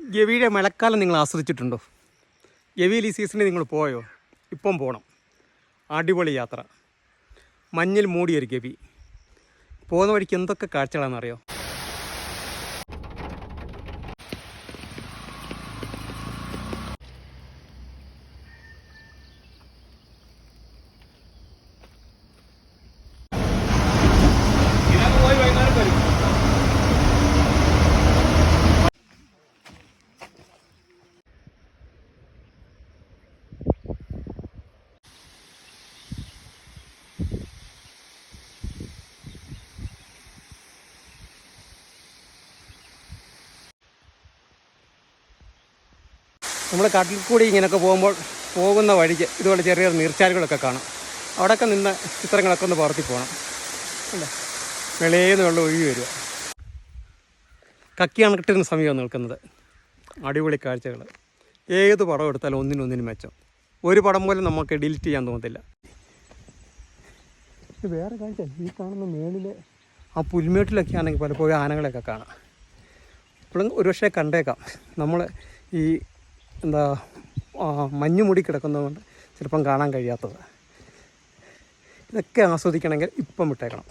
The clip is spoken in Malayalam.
ഗവിയുടെ മഴക്കാലം നിങ്ങൾ ആസ്വദിച്ചിട്ടുണ്ടോ? ഗവിയിൽ ഈ സീസണിൽ നിങ്ങൾ പോയോ? ഇപ്പം പോകണം അടിപൊളി യാത്ര. മഞ്ഞിൽ മൂടിയൊരു ഗവി. പോകുന്ന വഴിക്ക് എന്തൊക്കെ കാഴ്ചകളാണെന്നറിയോ? നമ്മൾ കാട്ടിൽ കൂടി ഇങ്ങനെയൊക്കെ പോകുമ്പോൾ പോകുന്ന വഴിക്ക് ഇതുപോലെ ചെറിയ നീർച്ചാലുകളൊക്കെ കാണാം. അവിടെയൊക്കെ നിന്ന് ചിത്രങ്ങളൊക്കെ ഒന്ന് പകർത്തി പോകണം അല്ലേ? വെളിയേന്ന് വെള്ളം ഒഴുകി വരിക. കക്കിയാണ് കിട്ടുന്ന സമയമാണ് നിൽക്കുന്നത്. അടിപൊളി കാഴ്ചകൾ. ഏത് പടം എടുത്താലും ഒന്നിനൊന്നിനു മെച്ചം. ഒരു പടം പോലും നമുക്ക് ഡിലീറ്റ് ചെയ്യാൻ തോന്നത്തില്ല. വേറെ കാഴ്ച. ഈ കാണുന്ന മേളിലെ ആ പുൽമേട്ടിലൊക്കെ ആണെങ്കിൽ പലപ്പോഴും ആനകളെയൊക്കെ കാണാം. ഇപ്പോഴും ഒരുപക്ഷെ കണ്ടേക്കാം. നമ്മൾ ഈ എന്താ മഞ്ഞു മൂടി കിടക്കുന്നതുകൊണ്ട് ചിലപ്പം കാണാൻ കഴിയാത്തത്. ഇതൊക്കെ ആസ്വദിക്കണമെങ്കിൽ ഇപ്പം വിട്ടേക്കണം.